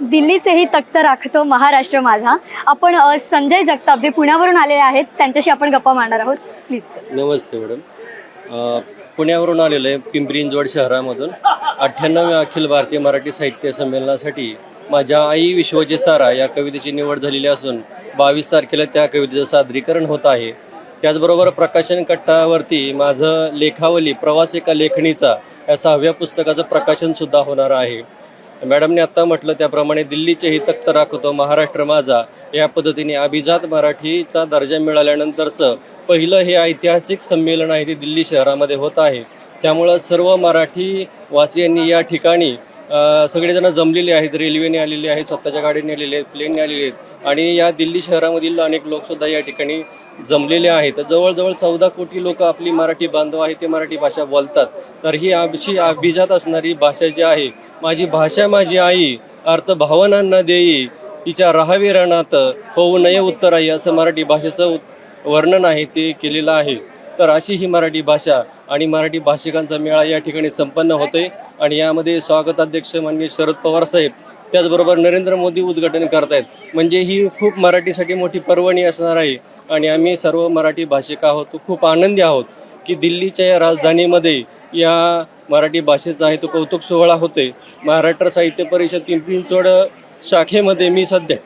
दिल्लीचेही तख्त राखतो महाराष्ट्र माझा. आपण अ, संजय जगताप जे पुण्यावरून आलेले आहेत त्यांच्याशी आपण गप्पा मारणार आहोत. प्लीज नमस्ते मॅडम अ, पुण्यावरून आलेलो आहे पिंपरी चिंचवड शहरामधून. अठ्ठ्याण्णव्या अखिल भारतीय मराठी साहित्य संमेलनासाठी माझ्या आई विश्वची सारा या कवितेची निवड झालेली असून बावीस तारखेला त्या कवितेचं सादरीकरण होत आहे. त्याचबरोबर प्रकाशन कट्टावरती माझं लेखावली प्रवास एका लेखणीचा या सहाव्या पुस्तकाचं प्रकाशन सुद्धा होणार आहे. मॅडमने आत्ता म्हटलं त्याप्रमाणे दिल्लीचे ही तख्त राखतो महाराष्ट्र माझा. या पद्धतीने अभिजात मराठीचा दर्जा मिळाल्यानंतरचं पहिलं हे ऐतिहासिक संमेलन आहे ते दिल्ली शहरामध्ये होत आहे. त्यामुळं सर्व मराठी वासियांनी या ठिकाणी सगळेजण जमलेले आहेत रेल्वेने आलेले आहेत स्वतःच्या गाडीने आलेले आहेत प्लेनने आलेले आहेत. आणि या दिल्ली शहरामधील अनेक लोकसुद्धा या ठिकाणी जमलेले आहेत. जवळजवळ चौदा कोटी लोक आपली मराठी बांधव आहे ते मराठी भाषा बोलतात. तर ही आमची अभिजात असणारी भाषा जी आहे माझी भाषा माझी आई अर्थ भावनांना देई तिच्या राहावी रणात होऊ नये उत्तर आई असं मराठी भाषेचं उत- वर्णन आहे ते केलेलं आहे. तर अशी ही मराठी भाषा आणि मराठी भाषिकांचा मेळा या ठिकाणी संपन्न होतोय. आणि यामध्ये स्वागताध्यक्ष माननीय शरद पवार साहेब त्याचबरोबर नरेंद्र मोदी उद्घाटन करतायत. म्हणजे ही खूप मराठीसाठी मोठी पर्वणी असणार आहे. आणि आम्ही सर्व मराठी भाषिक आहोत. खूप आनंदी आहोत की दिल्लीच्या या राजधानीमध्ये या मराठी भाषेचा आहे तो कौतुक सोहळा होते महाराष्ट्र साहित्य परिषद पिंपरी चिंचवड शाखेमध्ये मी सध्या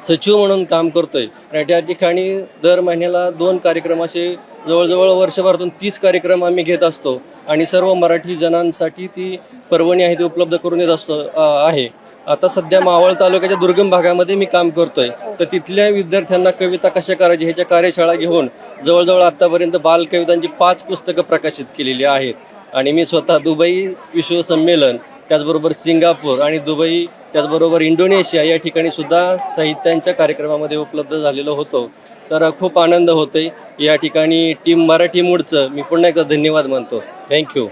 सचिव म्हणून काम करतोय. आणि त्या ठिकाणी दर महिन्याला दोन कार्यक्रम असे जवळजवळ वर्षभरातून तीस कार्यक्रम आम्ही घेत असतो. आणि सर्व मराठी जणांसाठी ती पर्वणी आहे ती उपलब्ध करून देत असतो आहे. आता सध्या मावळ तालुक्याच्या दुर्गम भागामध्ये मी काम करतोय. तर तिथल्या विद्यार्थ्यांना कविता कशा करायची ह्याच्या कार्यशाळा घेऊन जवळजवळ आतापर्यंत बालकवितांची पाच पुस्तकं प्रकाशित केलेली आहेत. आणि मी स्वतः दुबई विश्व संमेलन त्याचबरोबर सिंगापूर आणि दुबई त्याचबरोबर इंडोनेशिया या ठिकाणी सुद्धा साहित्यांच्या कार्यक्रमामध्ये उपलब्ध झालेलो होतो. तर खूप आनंद होतोय. या ठिकाणी टीम मराठी मूडचं मी पुन्हा एकदा धन्यवाद मानतो. थँक्यू